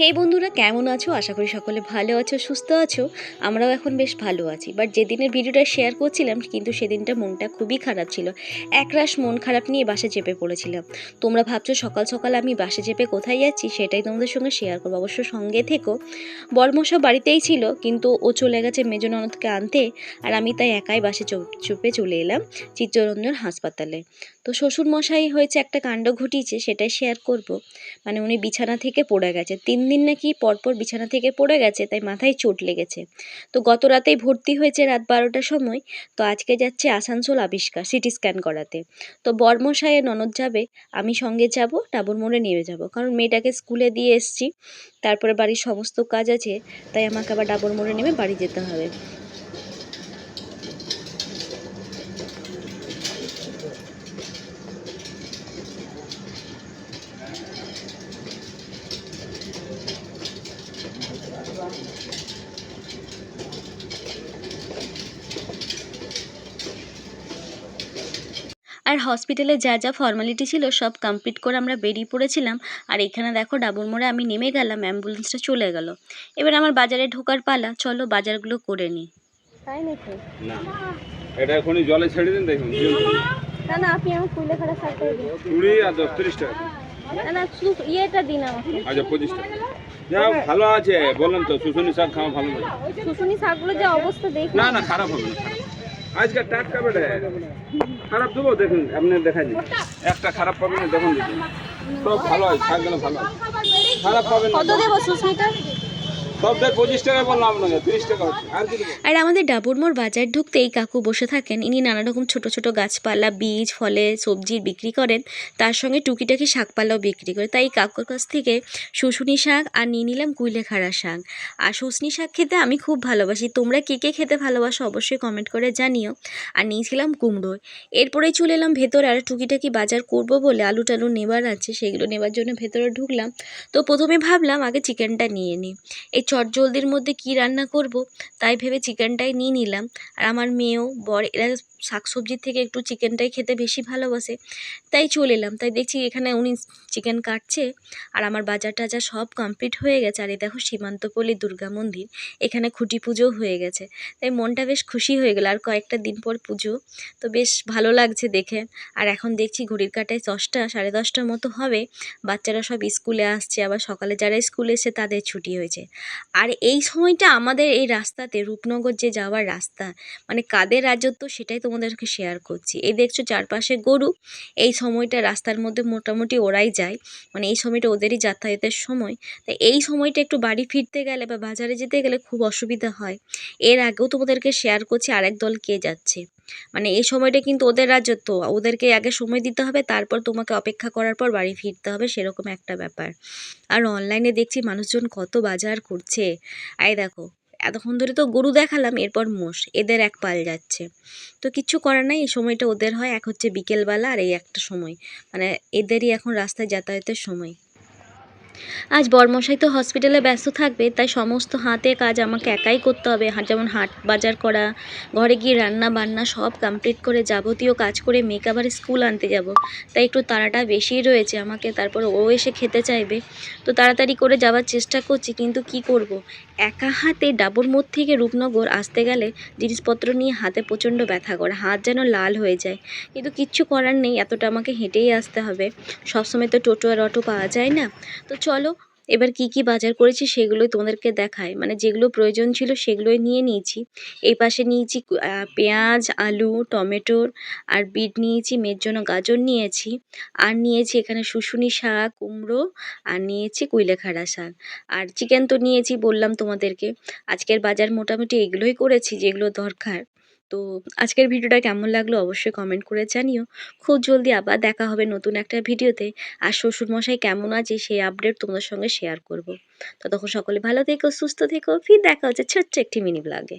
হেই বন্ধুরা, কেমন আছো? আশা করি সকলে ভালো আছো, সুস্থ আছো। আমরাও এখন বেশ ভালো আছি। বাট যেদিনের ভিডিওটা শেয়ার করছিলাম, কিন্তু সেদিনটা মনটা খুবই খারাপ ছিল। একরাশ মন খারাপ নিয়ে বাসে চেপে পড়েছিলাম। তোমরা ভাবছ, সকাল সকাল আমি বাসে চেপে কোথায় যাচ্ছি? সেটাই তোমাদের সঙ্গে শেয়ার করব। অবশ্য সঙ্গে থেকো। বর্মশা বাড়িতেই ছিল, কিন্তু ও চলে গেছে মেজ ননদকে আনতে। আর আমি তাই একাই বাসে চুপে চলে এলাম চিত্তরঞ্জন হাসপাতালে। তো শ্বশুর মশাই হয়েছে একটা কাণ্ড ঘটিয়েছে, সেটাই শেয়ার করব। মানে উনি বিছানা থেকে পড়ে গেছে। তিন দিন নাকি পরপর বিছানা থেকে পড়ে গেছে, তাই মাথায় চোট লেগেছে। তো গত রাতেই ভর্তি হয়েছে রাত বারোটার সময়, তো আজকে যাচ্ছে আসানসোল আবিষ্কার, সিটি স্ক্যান করাতে। তো বর্মশায়ে ননদ যাবে, আমি সঙ্গে যাব ডাবর মোড়ে নেমে যাব। কারণ মেয়েটাকে স্কুলে দিয়ে এসছি, তারপরে বাড়ির সমস্ত কাজ আছে, তাই আমাকে আবার ডাবর মোড়ে নেমে বাড়ি যেতে হবে। আর হসপিটালে যা যা ফর্মালিটি ছিল সব কমপ্লিট করে আমরা বেরিয়ে পড়েছিলাম। আর এখানে দেখো ডাবর মোড়ে আমি নেমে গেলাম অ্যাম্বুলেন্সটা চলে গেল। এবার আমার বাজারে ঢোকার পালা চলো বাজারগুলো করে নিই। তাই নাকি? না এটা এখনই জলে ছেড়ে দিন দেখুন। না না আপনি আমার কুইলে খাড়া শাক করে দিন। কুড়ি আর দশ তিরিশ টাকা। না না শুধু ইয়েটা দিন আমাকে। আচ্ছা পঁচিশ টাকা। যা ভালো আছে বললাম তো শুশুনি শাক খাওয়া ভালো লাগে। শুশুনি শাকগুলো যে অবস্থা দেখি না না খারাপ হবে না। আজকে টাটকা বেড়ে। খারাপ দেবো, দেখুন, আপনি দেখা দিন একটা খারাপ পাবেন দেখুন দেখুন। সব ভালো হয় শাকগুলো ভালো হয় খারাপ পাবেন কত দেবো শুশনিটা আর আমাদের ডাবুরমোড় বাজার ঢুকতেই কাকু বসে থাকেন। ইনি নানা রকম ছোট ছোট গাছপালা, বীজ, ফলে সবজির বিক্রি করেন। তার সঙ্গে টুকিটাকি শাকপালাও বিক্রি করে। তাই কাকুর কাছ থেকে শুশুনি শাক আর নিয়ে নিলাম কুইলেখাড়া শাক। আর শুশনি শাক খেতে আমি খুব ভালোবাসি। তোমরা কে কে খেতে ভালোবাসো অবশ্যই কমেন্ট করে জানিও। আর নিয়েছিলাম কুমড়ো এরপরেই চলে এলাম ভেতরে আর টুকিটাকি বাজার করব বলে আলু টালু নেবার আছে। সেগুলো নেবার জন্য ভেতরে ঢুকলাম। তো প্রথমে ভাবলাম আগে চিকেনটা নিয়ে নিই এই চটজলদির মধ্যে কী রান্না করব, তাই ভেবে চিকেনটাই নিয়ে নিলাম। আর আমার মেয়েও, বর, এরা শাকসবজির থেকে একটু চিকেনটাই খেতে বেশি ভালোবাসে। তাই চলে এলাম। তাই দেখছি এখানে উনি চিকেন কাটছে আর আমার বাজার টাজার সব কমপ্লিট হয়ে গেছে। আর এই দেখো সীমান্তপল্লী দুর্গা মন্দির, এখানে খুঁটি পুজো হয়ে গেছে। তাই মনটা বেশ খুশি হয়ে গেল। আর কয়েকটা দিন পর পুজো, তো বেশ ভালো লাগছে দেখে। আর এখন দেখছি ঘড়ির কাটায় দশটা, সাড়ে দশটার মতো হবে। বাচ্চারা সব স্কুলে আসছে, আবার সকালে যারা স্কুলে এসে তাদের ছুটি হয়েছে। আর এই সময়টা আমাদের এই রাস্তাতে, রূপনগর যে যাওয়ার রাস্তা মানে কাদের রাজত্ব সেটাই তোমাদেরকে শেয়ার করছি। এই দেখছ চারপাশে গরু, এই সময়টা রাস্তার মধ্যে মোটামুটি ওরাই যায়। মানে এই সময়টা ওদেরই যাতায়াতের সময়। তাই এই সময়টা একটু বাড়ি ফিরতে গেলে বা বাজারে যেতে গেলে খুব অসুবিধা হয়। এর আগেও তোমাদেরকে শেয়ার করছি আরেক দল কে যাচ্ছে। মানে এই সময়টা কিন্তু ওদের রাজত্ব। ওদেরকে আগে সময় দিতে হবে, তারপর তোমাকে অপেক্ষা করার পর বাড়ি ফিরতে হবে, সেরকম একটা ব্যাপার। আর অনলাইনে দেখছি মানুষজন কত বাজার করছে। আয় দেখো এতক্ষণ ধরে তো গরু দেখালাম, এরপর মোষ, এদের এক পাল যাচ্ছে। তো কিচ্ছু করার নাই, এই সময়টা ওদের হয়, এক হচ্ছে বিকেলবেলা আর এই একটা সময়। মানে এদেরই এখন রাস্তায় যাতায়াতের সময়। আজ বরমশাই তো হসপিটালে ব্যস্ত থাকবে, তাই সমস্ত হাতে কাজ আমাকে একাই করতে হবে। যেমন হাট বাজার করা, ঘরে গিয়ে রান্না বান্না সব কমপ্লিট করে যাবতীয় কাজ করে মেয়েকে আবার স্কুল আনতে যাব। তাই একটু তাড়াটা বেশিই রয়েছে আমাকে, তারপর ও এসে খেতে চাইবে। তো তাড়াতাড়ি করে যাওয়ার চেষ্টা করছি, কিন্তু কি করব? একা হাতে ডাবর মোড় থেকে রূপনগর আসতে গেলে জিনিসপত্র নিয়ে হাতে প্রচণ্ড ব্যথা করে, হাত যেন লাল হয়ে যায়। কিন্তু কিচ্ছু করার নেই, এতটা আমাকে হেঁটেই আসতে হবে। সবসময় তো টোটো আর অটো পাওয়া যায় না। তো চলো, এবার কি কি বাজার করেছি সেগুলোই তোমাদেরকে দেখাই। মানে যেগুলো প্রয়োজন ছিল সেগুলোই নিয়ে নিয়েছি। এই পাশে নিয়েছি পেঁয়াজ, আলু, টমেটোর, আর বিট নিয়েছি, মেয়ের জন্য গাজর নিয়েছি, আর নিয়েছি এখানে শুশুনি শাক, কুমড়ো, আর নিয়েছি কুইলেখাড়া শাক। আর চিকেন তো নিয়েছি বললাম তোমাদেরকে। আজকের বাজার মোটামুটি এগুলোই করেছি যেগুলো দরকার। তো আজকের ভিডিওটা কেমন লাগল অবশ্যই কমেন্ট করে জানিও। খুব জলদি আবার দেখা হবে নতুন একটা ভিডিওতে। আর শ্বশুরমশাই কেমন আছে সেই আপডেট তোমাদের সঙ্গে শেয়ার করব। ততক্ষণ সকলে ভালো থেকো, সুস্থ থেকো। ফির দেখা হচ্ছে ছোট্ট একটি মিনি ব্লগে